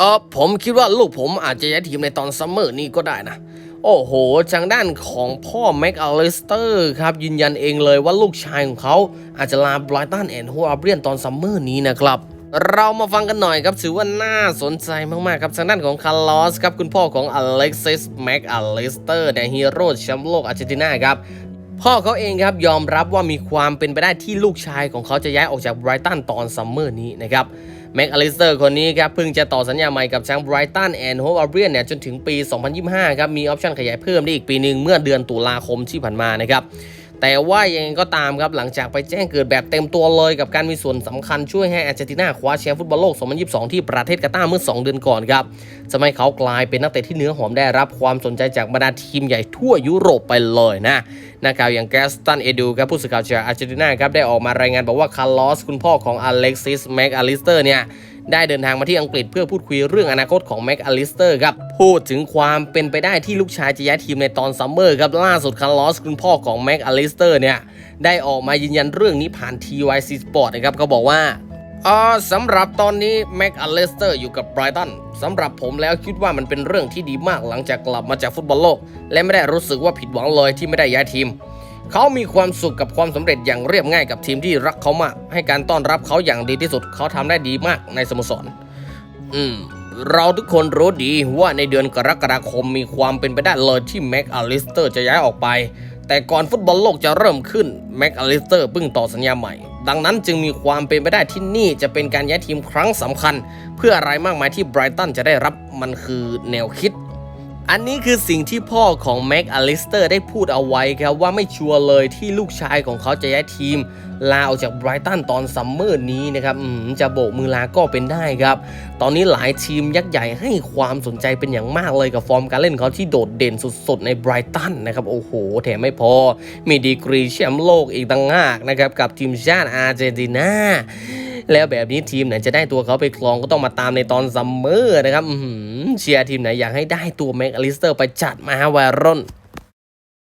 เออผมคิดว่าลูกผมอาจจะย้ายทีมในตอนซัมเมอร์นี้ก็ได้นะ โอ้โหทางด้านของพ่อแม็กอลิสเตอร์ครับ ยืนยันเองเลยว่าลูกชายของเขาอาจจะลาไบรตันแอนด์โฮอาเบียนตอนซัมเมอร์นี้นะครับเรามาฟังกันหน่อยครับถือว่าน่าสนใจมาก ๆ ครับทางด้านของคาร์ลอสครับ คุณพ่อของอเล็กซิสแม็กอลิสเตอร์เนี่ยฮีโร่แชมป์โลกอาร์เจนตินาครับ พ่อเขาเองครับยอมรับว่ามีความเป็นไปได้ที่ลูกชายของเขาจะย้ายออกจากไบรตันตอนซัมเมอร์นี้นะครับแม็กอลิสเตอร์คนนี้ครับเพิ่งจะต่อสัญญาใหม่กับทางไบรตันแอนด์โฮอาเบียนเนี่ยจนถึงปี 2025 ครับมีออปชั่นขยายเพิ่มได้อีกปีหนึ่งเมื่อเดือนตุลาคมที่ผ่านมานะครับ แต่ว่ายังไงก็ตามครับหลังจากไปแจ้งเกิดแบบเต็มตัวเลยกับการมีส่วนสำคัญช่วยให้อาร์เจนตินาคว้าแชมป์ฟุตบอลโลก 2022 ที่ประเทศกาตาร์เมื่อ 2 เดือนก่อนครับทำให้เขากลายเป็นนักเตะที่เนื้อหอมได้รับความสนใจจากบรรดาทีมใหญ่ทั่วยุโรปไปเลยนะนักข่าวอย่างแกสตันเอดูครับผู้สื่อข่าวจากอาร์เจนตินาครับได้ออกมารายงานบอกว่าคาร์ลอสคุณพ่อของอเล็กซิสแม็กอลิสเตอร์เนี่ย ได้เดินทางมาที่อังกฤษเพื่อพูดคุยเรื่องอนาคตของแม็กอลิสเตอร์ครับ พูดถึงความเป็นไปได้ที่ลูกชายจะย้ายทีมในตอนซัมเมอร์ครับล่าสุดคาร์ลอสคุณพ่อของแม็กอลิสเตอร์เนี่ย ได้ออกมายืนยันเรื่องนี้ผ่าน TYC Sport นะครับก็บอกว่าอ่าสำหรับตอนนี้แม็กอเลสเตอร์อยู่กับไบรตันสำหรับผมแล้วคิดว่ามันเป็นเรื่องที่ดีมากหลังจากกลับมาจากฟุตบอลโลก และไม่ได้รู้สึกว่าผิดหวังเลยที่ไม่ได้ย้ายทีม เขามีความสุขกับความสำเร็จอย่างเรียบง่ายกับทีมที่รักเขามาก ให้การต้อนรับเขาอย่างดีที่สุด เขาทำได้ดีมากในสโมสร อืม เราทุกคนรู้ดีว่าในเดือนกรกฎาคมมีความเป็นไปได้เลยที่แม็กอลิสเตอร์จะย้ายออกไป แต่ก่อนฟุตบอลโลกจะเริ่มขึ้นแม็กอลิสเตอร์เพิ่งต่อสัญญาใหม่ ดังนั้นจึงมีความเป็นไปได้ที่นี่จะเป็นการย้ายทีมครั้งสำคัญ เพื่ออะไรมากมายที่ไบรตันจะได้รับมันคือแนวคิด อันนี้คือสิ่งที่พ่อของแม็กอลิสเตอร์ได้พูดเอาไว้ครับว่าไม่ชัวร์เลยที่ลูกชายของเขาจะย้ายทีม ลาออกจากไบรตันตอนซัมเมอร์นี้นะครับจะโบกมือลาก็เป็นได้ครับ ตอนนี้หลายทีมยักษ์ใหญ่ให้ความสนใจเป็นอย่างมากเลยกับฟอร์มการเล่นเขาที่โดดเด่นสุดๆในไบรตันนะครับ โอ้โห แถมไม่พอ มีดีกรีแชมป์โลกอีกต่างหากนะครับ กับทีมชาติอาร์เจนตินา แล้วแบบนี้ทีมไหนจะได้ตัวเขาไปครองก็ต้องมาตามในตอนซัมเมอร์นะครับเชียร์ทีมไหนอยากให้ได้ตัวแม็กอลิสเตอร์ไปจัดมาฮะวารอน